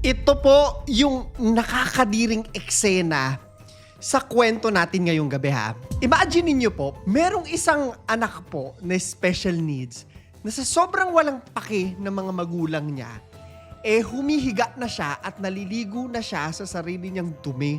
Ito po yung nakakadiring eksena sa kwento natin ngayong gabi ha. Imagine niyo po, merong isang anak po na special needs na sa sobrang walang pake ng mga magulang niya, eh humihiga na siya at naliligo na siya sa sarili niyang dumi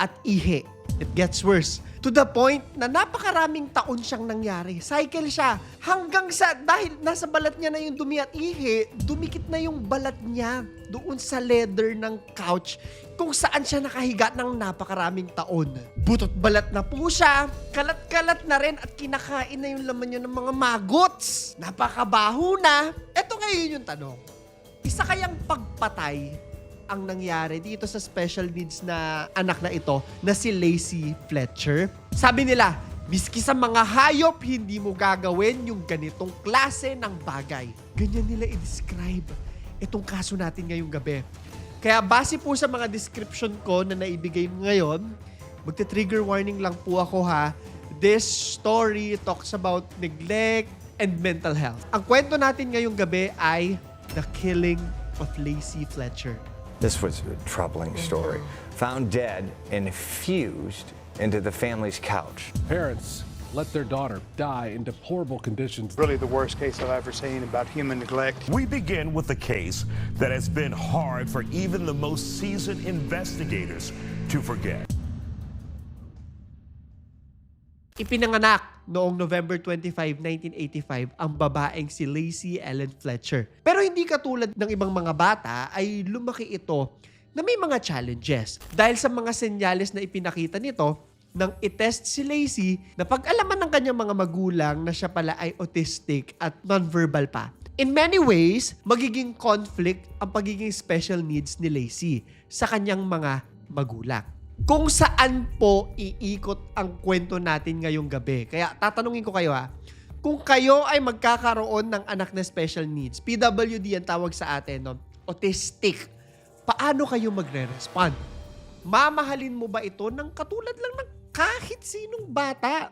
at ihi. It gets worse. To the point na napakaraming taon siyang nangyari. Cycle siya. Hanggang sa, dahil nasa balat niya na yung dumi at ihi, dumikit na yung balat niya doon sa leather ng couch kung saan siya nakahiga ng napakaraming taon. Butot balat na po siya, kalat-kalat na rin at kinakain na yung laman niya ng mga magots. Napakabaho na. Ito ngayon yung tanong. Isa kayang pagpatay ang nangyari dito sa special needs na anak na ito na si Lacey Fletcher. Sabi nila, miski sa mga hayop, hindi mo gagawin yung ganitong klase ng bagay. Ganyan nila i-describe itong kaso natin ngayong gabi. Kaya base po sa mga description ko na naibigay ngayon, magte-trigger warning lang po ako ha. This story talks about neglect and mental health. Ang kwento natin ngayong gabi ay The Killing of Lacey Fletcher. This was a troubling story. Found dead and fused into the family's couch. Parents let their daughter die in deplorable conditions. really the worst case I've ever seen about human neglect. We begin with a case that has been hard for even the most seasoned investigators to forget. Ipinanganak noong November 25, 1985 ang babaeng si Lacey Ellen Fletcher. Pero hindi katulad ng ibang mga bata ay lumaki ito na may mga challenges. Dahil sa mga senyales na ipinakita nito, nang itest si Lacey na pag-alaman ng kanyang mga magulang na siya pala ay autistic at nonverbal pa. In many ways, magiging conflict ang pagiging special needs ni Lacey sa kanyang mga magulang kung saan po iikot ang kwento natin ngayong gabi. Kaya tatanungin ko kayo ha, kung kayo ay magkakaroon ng anak na special needs, PWD ang tawag sa atin, no? autistic, paano kayo magre-respond? Mamahalin mo ba ito ng katulad lang ng kahit sinong bata?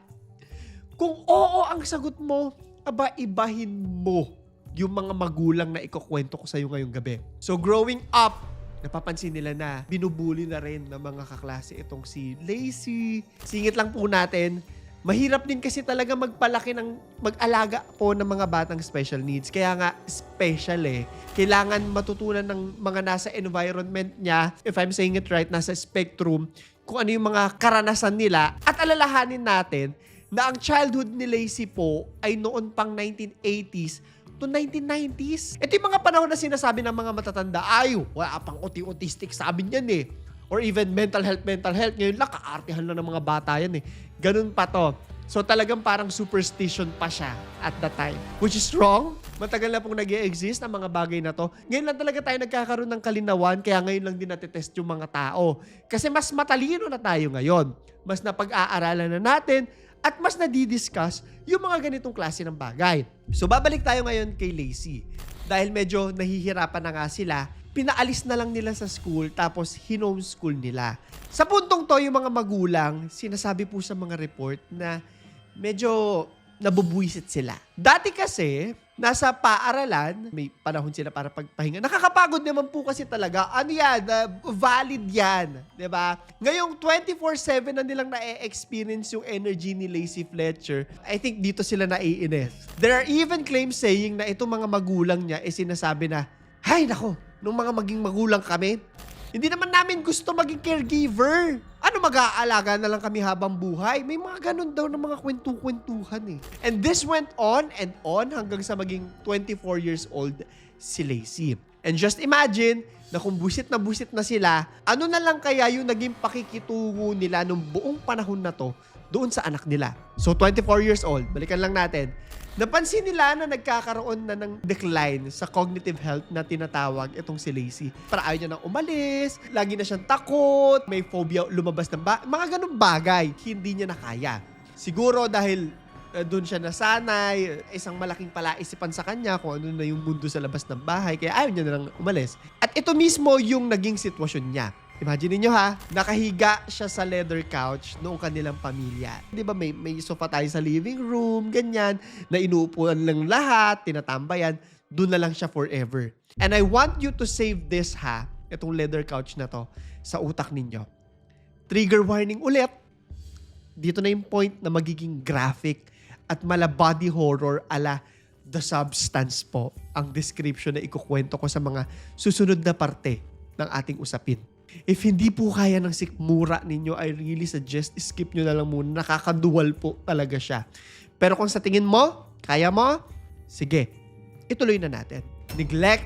Kung oo ang sagot mo, aba ibahin mo yung mga magulang na ikukwento ko sa'yo ngayong gabi. So growing up, napapansin nila na binubuli na rin ng mga kaklase itong si Lacey. Singit lang po natin, mahirap din kasi talaga magpalaki ng mag-alaga po ng mga batang special needs. Kaya nga, special eh. Kailangan matutunan ng mga nasa environment niya, if I'm saying it right, nasa spectrum, kung ano yung mga karanasan nila at alalahanin natin na ang childhood ni Lacey po ay noon pang 1980s to 1990s. Ito yung mga panahon na sinasabi ng mga matatanda, ay, wala pang auti-autistic sabi niyan eh. Or even mental health, mental health. Ngayon lang, kaartihan lang ng mga bata yan eh. Ganun pa to. So talagang parang superstition pa siya at that time. Which is wrong. Matagal na pong nag exist ang mga bagay na to. Ngayon lang talaga tayo nagkakaroon ng kalinawan, kaya ngayon lang din natetest yung mga tao. Kasi mas matalino na tayo ngayon. Mas napag-aaralan na natin at mas nadidiscuss yung mga ganitong klase ng bagay. So babalik tayo ngayon kay Lacey. Dahil medyo nahihirapan na nga sila, pinaalis na lang nila sa school tapos hinomeschool nila. Sa puntong to, yung mga magulang, sinasabi po sa mga report na medyo nabubuisit sila. Dati kasi, nasa paaralan, may panahon sila para pagpahinga. Nakakapagod naman po kasi talaga. Ano yan? Uh, valid yan. ba? Ngayong 24-7 na nilang na-experience yung energy ni Lacey Fletcher, I think dito sila naiinis. There are even claims saying na itong mga magulang niya ay sinasabi na, Hay nako, nung mga maging magulang kami, hindi naman namin gusto maging caregiver. Ano mag-aalaga na lang kami habang buhay? May mga ganun daw ng mga kwentu-kwentuhan eh. And this went on and on hanggang sa maging 24 years old si Lacey. And just imagine na kung busit na busit na sila, ano na lang kaya yung naging pakikitungo nila nung buong panahon na to doon sa anak nila. So 24 years old, balikan lang natin. Napansin nila na nagkakaroon na ng decline sa cognitive health na tinatawag itong si Lacey. Para ayaw niya nang umalis, lagi na siyang takot, may phobia lumabas ng ba- mga ganun bagay, hindi niya na kaya. Siguro dahil uh, doon siya nasanay, isang malaking palaisipan sa kanya kung ano na yung mundo sa labas ng bahay, kaya ayaw niya na umalis. At ito mismo yung naging sitwasyon niya. Imagine niyo ha, nakahiga siya sa leather couch noong kanilang pamilya. 'Di ba may may sofa tayo sa living room, ganyan, na inuupuan lang lahat, tinatambayan, doon na lang siya forever. And I want you to save this ha. itong leather couch na to sa utak ninyo. Trigger warning ulit. Dito na yung point na magiging graphic at mala body horror ala The Substance po ang description na ikukwento ko sa mga susunod na parte ng ating usapin. If hindi po kaya ng sikmura ninyo, I really suggest skip nyo na lang muna. Nakakaduwal po talaga siya. Pero kung sa tingin mo, kaya mo, sige, ituloy na natin. Neglect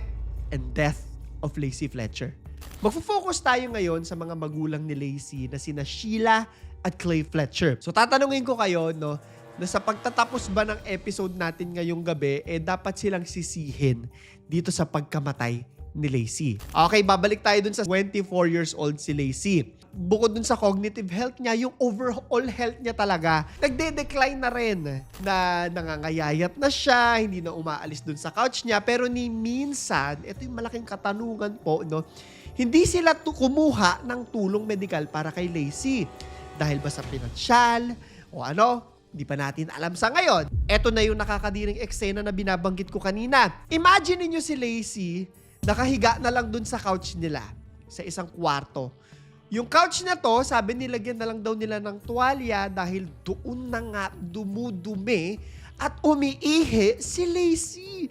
and Death of Lacey Fletcher. Magfo-focus tayo ngayon sa mga magulang ni Lacey na sina Sheila at Clay Fletcher. So tatanungin ko kayo, no, na sa pagtatapos ba ng episode natin ngayong gabi, eh dapat silang sisihin dito sa pagkamatay ni Lacey. Okay, babalik tayo dun sa 24 years old si Lacey. Bukod dun sa cognitive health niya, yung overall health niya talaga, nagde-decline na rin. Na nangangayayat na siya, hindi na umaalis dun sa couch niya. Pero ni minsan, ito yung malaking katanungan po, no? Hindi sila kumuha ng tulong medikal para kay Lacey. Dahil ba sa pinansyal o ano, Di pa natin alam sa ngayon. Ito na yung nakakadiring eksena na binabanggit ko kanina. Imagine niyo si Lacey, nakahiga na lang dun sa couch nila sa isang kwarto. Yung couch na to, sabi nilagyan na lang daw nila ng tuwalya dahil doon na nga dumudumi at umiihi si Lacey.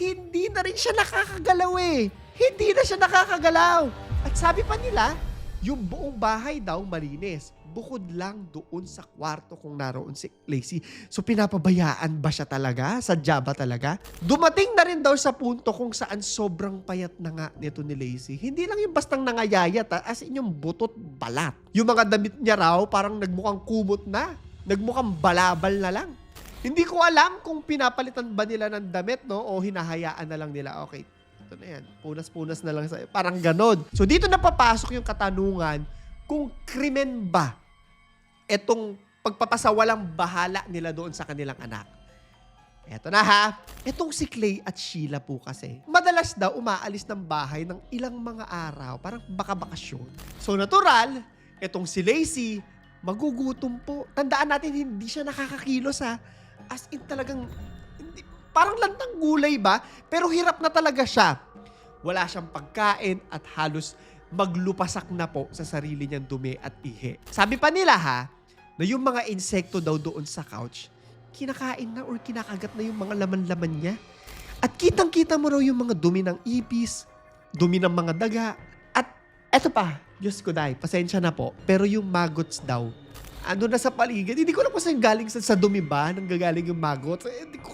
Hindi na rin siya nakakagalaw eh. Hindi na siya nakakagalaw. At sabi pa nila, yung buong bahay daw malinis. Bukod lang doon sa kwarto kung naroon si Lacey. So pinapabayaan ba siya talaga? Sadya ba talaga? Dumating na rin daw sa punto kung saan sobrang payat na nga nito ni Lacey. Hindi lang yung bastang nangayayat ha, as in yung butot balat. Yung mga damit niya raw parang nagmukhang kumot na. Nagmukhang balabal na lang. Hindi ko alam kung pinapalitan ba nila ng damit no o hinahayaan na lang nila. Okay, ito na yan. Punas-punas na lang sa Parang ganod. So dito na papasok yung katanungan kung krimen ba etong pagpapasawalang bahala nila doon sa kanilang anak. Eto na ha. Etong si Clay at Sheila po kasi, madalas daw umaalis ng bahay ng ilang mga araw, parang baka bakasyon. So natural, etong si Lacey, magugutom po. Tandaan natin, hindi siya nakakakilos ha. As in talagang, parang lantang gulay ba? Pero hirap na talaga siya. Wala siyang pagkain at halos maglupasak na po sa sarili niyang dumi at ihi. Sabi pa nila ha, na yung mga insekto daw doon sa couch, kinakain na or kinakagat na yung mga laman-laman niya. At kitang-kita mo raw yung mga dumi ng ipis, dumi ng mga daga. At eto pa, Diyos ko dai, pasensya na po, pero yung maggots daw, ano na sa paligid, hindi ko alam kung saan galing sa, sa dumi ba, nang gagaling yung maggots. Eh, hindi ko,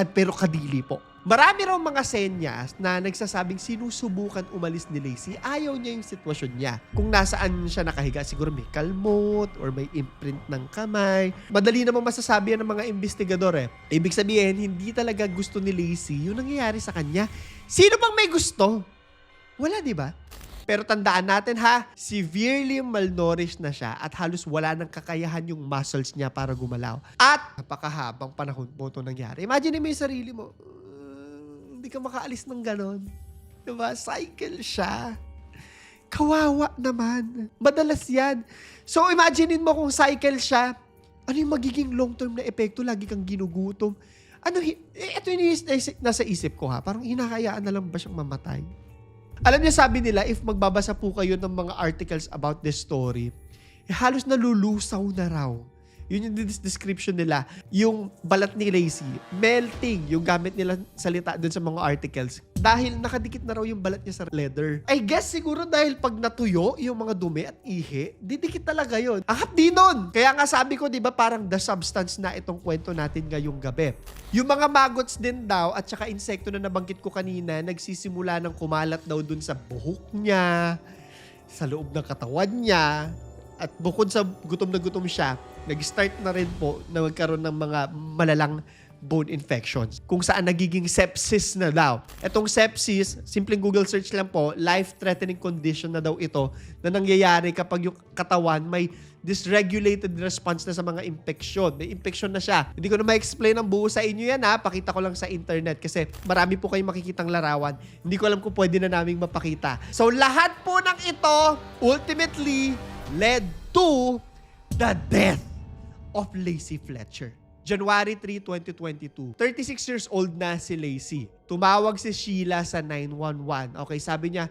pero kadili po. Marami raw mga senyas na nagsasabing sinusubukan umalis ni Lacey. Ayaw niya yung sitwasyon niya. Kung nasaan siya nakahiga, siguro may kalmot or may imprint ng kamay. Madali namang masasabi yan ng mga investigador eh. Ibig sabihin, hindi talaga gusto ni Lacey yung nangyayari sa kanya. Sino bang may gusto? Wala, di ba? Pero tandaan natin ha, severely malnourished na siya at halos wala ng kakayahan yung muscles niya para gumalaw. At napakahabang panahon po ito nangyari. Imagine mo yung sarili mo, "Uh, hindi ka makaalis ng ganon. Diba? Cycle siya. Kawawa naman. Madalas yan. So imaginein mo kung cycle siya, ano yung magiging long-term na epekto? Lagi kang ginugutom. Ano, eh, ito yung nasa isip ko ha. Parang hinahayaan na lang ba siyang mamatay? Alam niyo, sabi nila, if magbabasa po kayo ng mga articles about this story, eh, halos nalulusaw na raw. Yun yung description nila. Yung balat ni Lacey, melting yung gamit nila salita dun sa mga articles. Dahil nakadikit na raw yung balat niya sa leather. I guess siguro dahil pag natuyo yung mga dumi at ihi, didikit talaga yun. Ang hapdi nun! Kaya nga sabi ko, di ba, parang the substance na itong kwento natin ngayong gabi. Yung mga maggots din daw at saka insekto na nabanggit ko kanina, nagsisimula ng kumalat daw dun sa buhok niya, sa loob ng katawan niya, at bukod sa gutom na gutom siya, nag-start na rin po na magkaroon ng mga malalang bone infections. Kung saan nagiging sepsis na daw. Etong sepsis, simpleng Google search lang po, life-threatening condition na daw ito na nangyayari kapag yung katawan may dysregulated response na sa mga infection. May infection na siya. Hindi ko na ma-explain ang buo sa inyo yan ha. Pakita ko lang sa internet kasi marami po kayong makikitang larawan. Hindi ko alam kung pwede na naming mapakita. So lahat po ng ito ultimately led to the death of Lacey Fletcher. January 3, 2022. 36 years old na si Lacey. Tumawag si Sheila sa 911. Okay, sabi niya,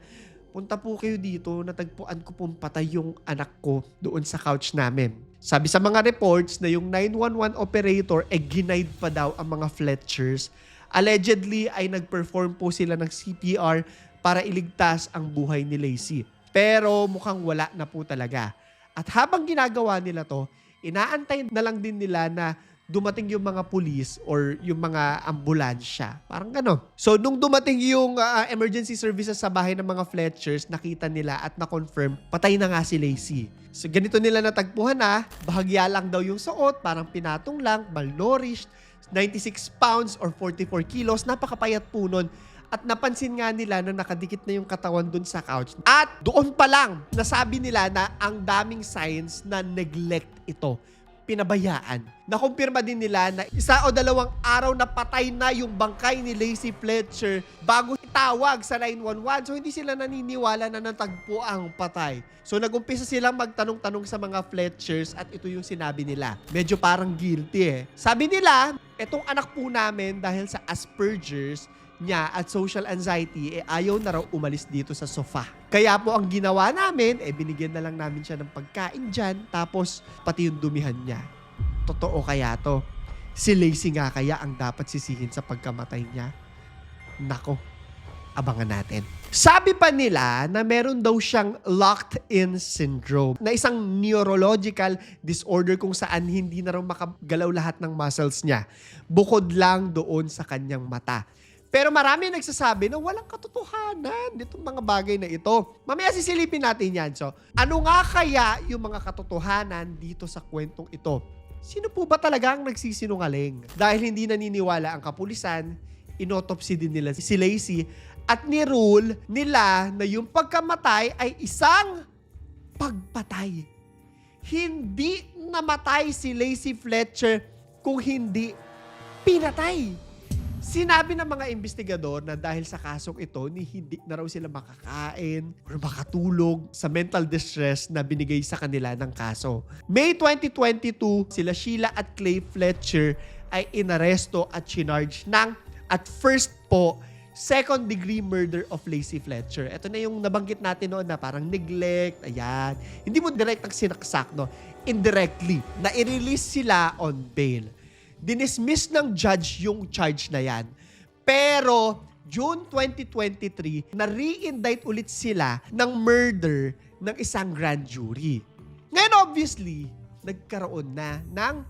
punta po kayo dito, natagpuan ko pong patay yung anak ko doon sa couch namin. Sabi sa mga reports na yung 911 operator, eh ginaid pa daw ang mga Fletchers. Allegedly ay nag-perform po sila ng CPR para iligtas ang buhay ni Lacey. Pero mukhang wala na po talaga. At habang ginagawa nila to, inaantay na lang din nila na dumating yung mga pulis or yung mga ambulansya. Parang gano'n. So, nung dumating yung ah, emergency services sa bahay ng mga Fletchers, nakita nila at na-confirm, patay na nga si Lacey. So, ganito nila natagpuan na, bahagya lang daw yung suot, parang pinatong lang, malnourished, 96 pounds or 44 kilos, napakapayat po nun. At napansin nga nila na nakadikit na yung katawan dun sa couch. At doon pa lang, nasabi nila na ang daming signs na neglect ito pinabayaan. Nakumpirma din nila na isa o dalawang araw na patay na yung bangkay ni Lacey Fletcher bago itawag sa 911. So hindi sila naniniwala na natagpo ang patay. So nagumpisa silang magtanong-tanong sa mga Fletchers at ito yung sinabi nila. Medyo parang guilty eh. Sabi nila, etong anak po namin dahil sa Asperger's, niya at social anxiety, eh ayaw na raw umalis dito sa sofa. Kaya po ang ginawa namin, eh binigyan na lang namin siya ng pagkain dyan, tapos pati yung dumihan niya. Totoo kaya to? Si Lacey nga kaya ang dapat sisihin sa pagkamatay niya? Nako, abangan natin. Sabi pa nila na meron daw siyang locked-in syndrome na isang neurological disorder kung saan hindi na raw makagalaw lahat ng muscles niya. Bukod lang doon sa kanyang mata. Pero marami nagsasabi na walang katotohanan ditong mga bagay na ito. Mamaya sisilipin natin yan. So, ano nga kaya yung mga katotohanan dito sa kwentong ito? Sino po ba talaga ang nagsisinungaling? Dahil hindi naniniwala ang kapulisan, inotopsy din nila si Lacey at ni-rule nila na yung pagkamatay ay isang pagpatay. Hindi namatay si Lacey Fletcher kung hindi pinatay. Sinabi ng mga investigador na dahil sa kasong ito, ni hindi na raw sila makakain or makatulog sa mental distress na binigay sa kanila ng kaso. May 2022, sila Sheila at Clay Fletcher ay inaresto at chinarge ng at first po, second degree murder of Lacey Fletcher. Ito na yung nabanggit natin noon na parang neglect, ayan. Hindi mo direct ang sinaksak, no? Indirectly, na i-release sila on bail dinismiss ng judge yung charge na yan. Pero, June 2023, na-re-indict ulit sila ng murder ng isang grand jury. Ngayon, obviously, nagkaroon na ng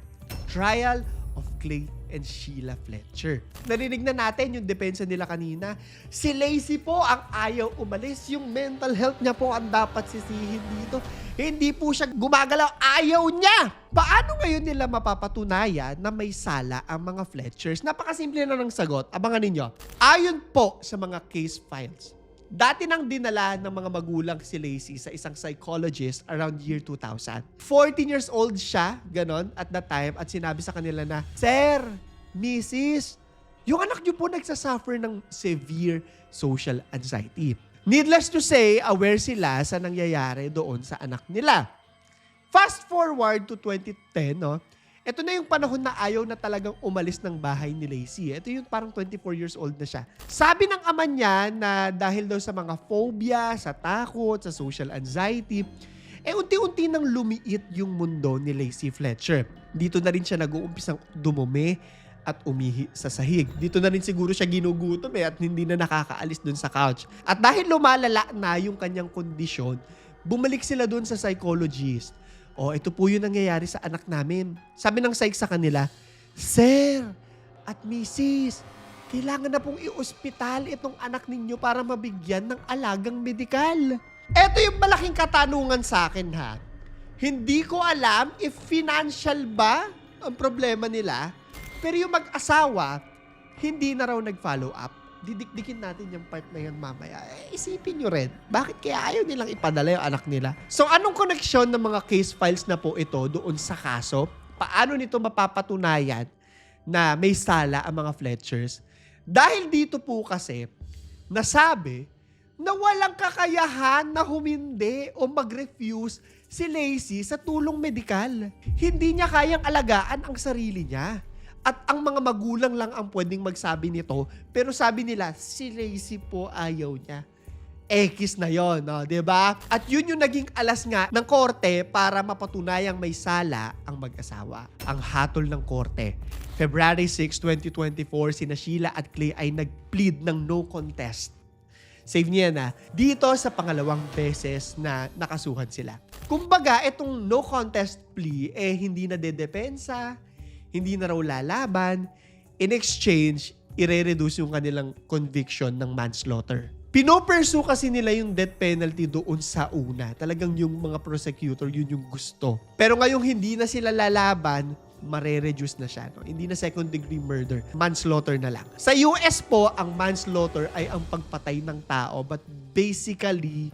trial of Clay and Sheila Fletcher. Narinig na natin yung depensa nila kanina. Si Lacey po ang ayaw umalis. Yung mental health niya po ang dapat sisihin dito. Hindi po siya gumagalaw. Ayaw niya! Paano ngayon nila mapapatunayan na may sala ang mga Fletchers? Napakasimple na ng sagot. Abangan ninyo. Ayon po sa mga case files, Dati nang dinala ng mga magulang si Lacey sa isang psychologist around year 2000. 14 years old siya, ganon, at that time, at sinabi sa kanila na, Sir, Mrs., yung anak niyo po nagsasuffer ng severe social anxiety. Needless to say, aware sila sa nangyayari doon sa anak nila. Fast forward to 2010, no? Ito na yung panahon na ayaw na talagang umalis ng bahay ni Lacey. Ito yung parang 24 years old na siya. Sabi ng ama niya na dahil daw sa mga phobia, sa takot, sa social anxiety, eh unti-unti nang lumiit yung mundo ni Lacey Fletcher. Dito na rin siya nag-uumpisang dumumi at umihi sa sahig. Dito na rin siguro siya ginugutom eh at hindi na nakakaalis dun sa couch. At dahil lumalala na yung kanyang kondisyon, bumalik sila dun sa psychologist. O, ito po yung nangyayari sa anak namin. Sabi ng psych sa kanila, Sir at Mrs., kailangan na pong i-ospital itong anak ninyo para mabigyan ng alagang medikal. Ito yung malaking katanungan sa akin ha. Hindi ko alam if financial ba ang problema nila, pero yung mag-asawa, hindi na raw nag-follow up. Didikdikin natin yung part na yan mamaya. Eh, isipin nyo rin, bakit kaya ayaw nilang ipadala yung anak nila? So, anong koneksyon ng mga case files na po ito doon sa kaso? Paano nito mapapatunayan na may sala ang mga Fletchers? Dahil dito po kasi, nasabi na walang kakayahan na humindi o mag-refuse si Lacey sa tulong medikal. Hindi niya kayang alagaan ang sarili niya. At ang mga magulang lang ang pwedeng magsabi nito. Pero sabi nila, si Lacey po ayaw niya. X na yon, no? 'di ba? At yun yung naging alas nga ng korte para mapatunayang may sala ang mag-asawa. Ang hatol ng korte. February 6, 2024, sina Sheila at Clay ay nag-plead ng no contest. Save niya na dito sa pangalawang beses na nakasuhan sila. Kumbaga, itong no contest plea eh hindi na dedepensa, hindi na raw lalaban. In exchange, ire-reduce yung kanilang conviction ng manslaughter. Pinopursue kasi nila yung death penalty doon sa una. Talagang yung mga prosecutor, yun yung gusto. Pero ngayong hindi na sila lalaban, mare-reduce na siya. No? Hindi na second degree murder. Manslaughter na lang. Sa US po, ang manslaughter ay ang pagpatay ng tao. But basically,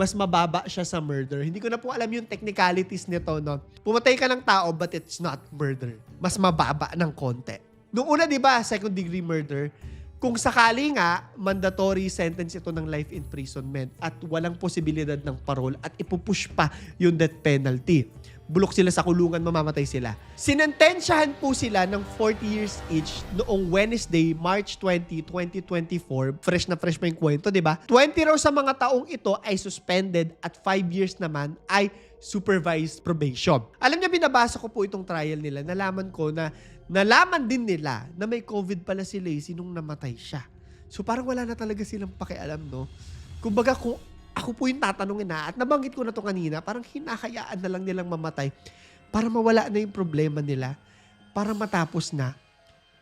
mas mababa siya sa murder. Hindi ko na po alam yung technicalities nito, no? Pumatay ka ng tao, but it's not murder. Mas mababa ng konti. Noong una, di ba, second degree murder, kung sakali nga, mandatory sentence ito ng life imprisonment at walang posibilidad ng parole at ipupush pa yung death penalty. Bulok sila sa kulungan, mamamatay sila. Sinentensyahan po sila ng 40 years each noong Wednesday, March 20, 2024. Fresh na fresh pa yung kwento, di ba? 20 raw sa mga taong ito ay suspended at 5 years naman ay supervised probation. Alam niyo, binabasa ko po itong trial nila. Nalaman ko na nalaman din nila na may COVID pala si Lacey nung namatay siya. So parang wala na talaga silang pakialam, no? Kumbaga kung ako po yung tatanungin na at nabanggit ko na to kanina, parang hinahayaan na lang nilang mamatay para mawala na yung problema nila, para matapos na.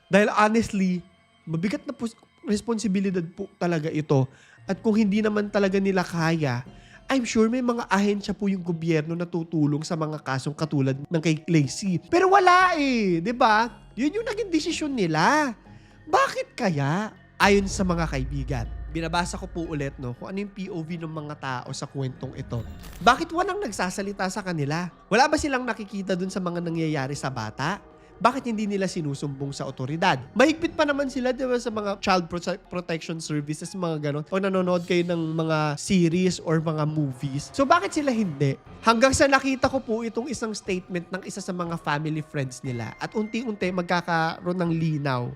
Dahil honestly, mabigat na pos- responsibilidad po talaga ito. At kung hindi naman talaga nila kaya, I'm sure may mga ahensya po yung gobyerno na tutulong sa mga kasong katulad ng kay Lacey. Pero wala eh, 'di ba? Yun yung naging desisyon nila. Bakit kaya? Ayon sa mga kaibigan, binabasa ko po ulit no, kung ano yung POV ng mga tao sa kwentong ito. Bakit walang nagsasalita sa kanila? Wala ba silang nakikita dun sa mga nangyayari sa bata? Bakit hindi nila sinusumbong sa otoridad? Mahigpit pa naman sila, di sa mga child prote- protection services, mga ganon. O nanonood kayo ng mga series or mga movies. So bakit sila hindi? Hanggang sa nakita ko po itong isang statement ng isa sa mga family friends nila. At unti-unti magkakaroon ng linaw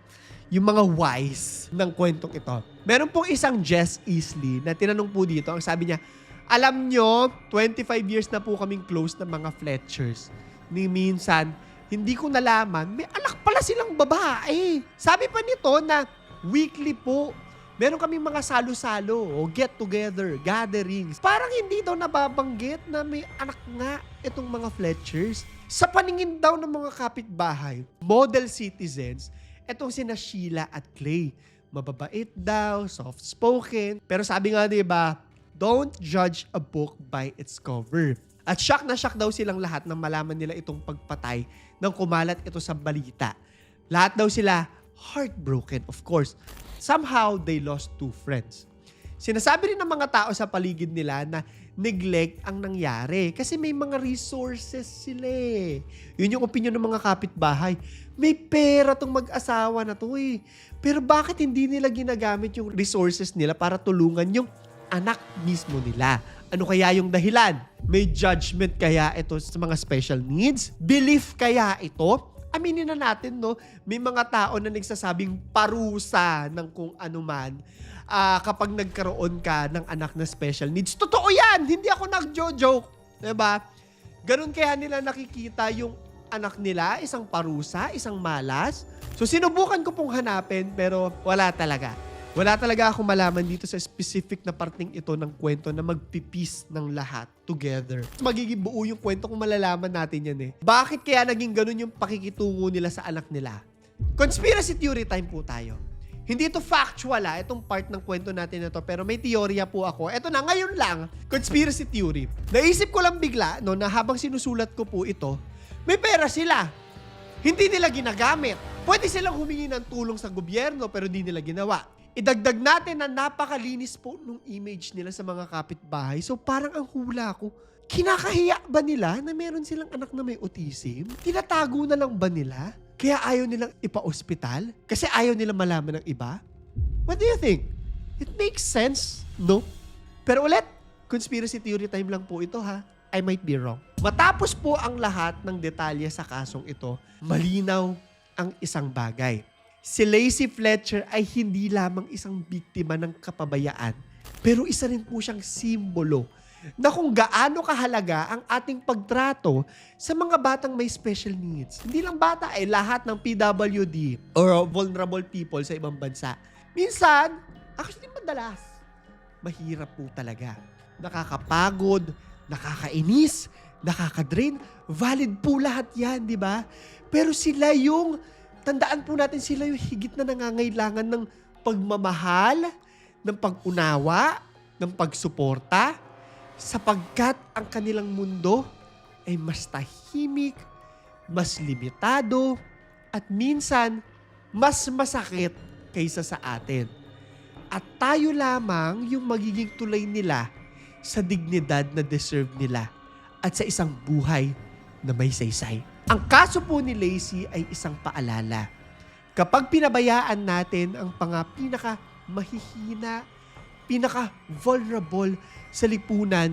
yung mga wise ng kwentong ito. Meron pong isang Jess Easley na tinanong po dito. Ang sabi niya, alam nyo, 25 years na po kaming close na mga Fletchers. Ni minsan, hindi ko nalaman, may anak pala silang babae. Sabi pa nito na weekly po, meron kaming mga salo-salo o get-together, gatherings. Parang hindi daw nababanggit na may anak nga itong mga Fletchers. Sa paningin daw ng mga kapitbahay, model citizens, etong sina Sheila at Clay. Mababait daw, soft-spoken. Pero sabi nga, di ba, don't judge a book by its cover. At shock na shock daw silang lahat nang malaman nila itong pagpatay nang kumalat ito sa balita. Lahat daw sila heartbroken, of course. Somehow, they lost two friends. Sinasabi rin ng mga tao sa paligid nila na neglect ang nangyari kasi may mga resources sila eh. Yun yung opinion ng mga kapitbahay. May pera tong mag-asawa na to eh. Pero bakit hindi nila ginagamit yung resources nila para tulungan yung anak mismo nila? Ano kaya yung dahilan? May judgment kaya ito sa mga special needs? Belief kaya ito? Aminin na natin, no? May mga tao na nagsasabing parusa ng kung ano man ah, kapag nagkaroon ka ng anak na special needs. Totoo yan! Hindi ako nag-joke. Diba? Ganun kaya nila nakikita yung anak nila, isang parusa, isang malas. So sinubukan ko pong hanapin pero wala talaga. Wala talaga akong malaman dito sa specific na parting ito ng kwento na magpipis ng lahat together. Magiging buo yung kwento kung malalaman natin yan eh. Bakit kaya naging ganun yung pakikitungo nila sa anak nila? Conspiracy theory time po tayo. Hindi ito factual ah, itong part ng kwento natin na to, pero may teorya po ako. Ito na, ngayon lang, conspiracy theory. Naisip ko lang bigla, no, na habang sinusulat ko po ito, may pera sila. Hindi nila ginagamit. Pwede silang humingi ng tulong sa gobyerno, pero di nila ginawa. Idagdag natin na napakalinis po nung image nila sa mga kapitbahay. So parang ang hula ko, kinakahiya ba nila na meron silang anak na may autism? Tinatago na lang ba nila? Kaya ayaw nilang ipa-ospital? Kasi ayaw nilang malaman ng iba? What do you think? It makes sense, no? Pero ulit, conspiracy theory time lang po ito ha. I might be wrong. Matapos po ang lahat ng detalye sa kasong ito, malinaw ang isang bagay. Si Lacey Fletcher ay hindi lamang isang biktima ng kapabayaan Pero isa rin po siyang simbolo na kung gaano kahalaga ang ating pagtrato sa mga batang may special needs. Hindi lang bata, eh lahat ng PWD or vulnerable people sa ibang bansa. Minsan, actually madalas, mahirap po talaga. Nakakapagod, nakakainis, nakakadrain. Valid po lahat yan, di ba? Pero sila yung, tandaan po natin sila yung higit na nangangailangan ng pagmamahal, ng pag-unawa, ng pagsuporta, sapagkat ang kanilang mundo ay mas tahimik, mas limitado, at minsan, mas masakit kaysa sa atin. At tayo lamang yung magiging tulay nila sa dignidad na deserve nila at sa isang buhay na may saysay. Ang kaso po ni Lacey ay isang paalala. Kapag pinabayaan natin ang panga pinaka mahihina, pinaka vulnerable sa lipunan,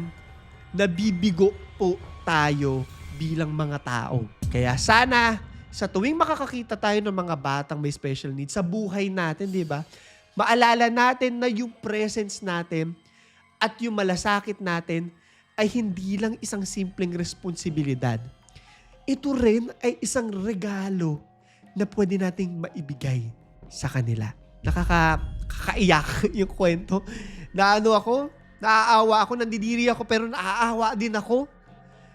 nabibigo po tayo bilang mga tao. Kaya sana sa tuwing makakakita tayo ng mga batang may special needs sa buhay natin, di ba? Maalala natin na yung presence natin at yung malasakit natin ay hindi lang isang simpleng responsibilidad. Ito rin ay isang regalo na pwede nating maibigay sa kanila. Nakakaiyak yung kwento. Na ano ako, naaawa ako, nandidiri ako, pero naaawa din ako.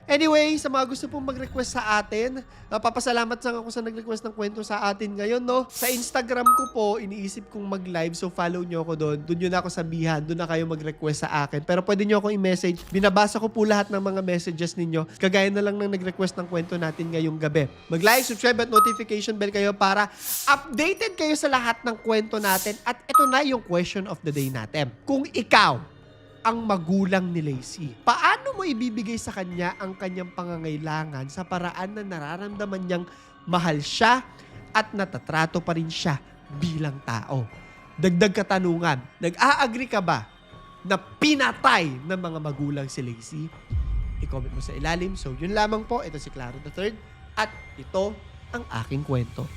Anyway, sa mga gusto pong mag-request sa atin, uh, papasalamat lang ako sa nag-request ng kwento sa atin ngayon, no? Sa Instagram ko po, iniisip kong mag-live, so follow nyo ako doon. Doon nyo na ako sabihan, doon na kayo mag-request sa akin. Pero pwede nyo ako i-message. Binabasa ko po lahat ng mga messages ninyo. Kagaya na lang ng nag-request ng kwento natin ngayong gabi. Mag-like, subscribe at notification bell kayo para updated kayo sa lahat ng kwento natin. At ito na yung question of the day natin. Kung ikaw, ang magulang ni Lacey. Paano mo ibibigay sa kanya ang kanyang pangangailangan sa paraan na nararamdaman niyang mahal siya at natatrato pa rin siya bilang tao? Dagdag katanungan, nag-a-agree ka ba na pinatay ng mga magulang si Lacey? I-comment mo sa ilalim. So, yun lamang po. Ito si Claro III. At ito ang aking kwento.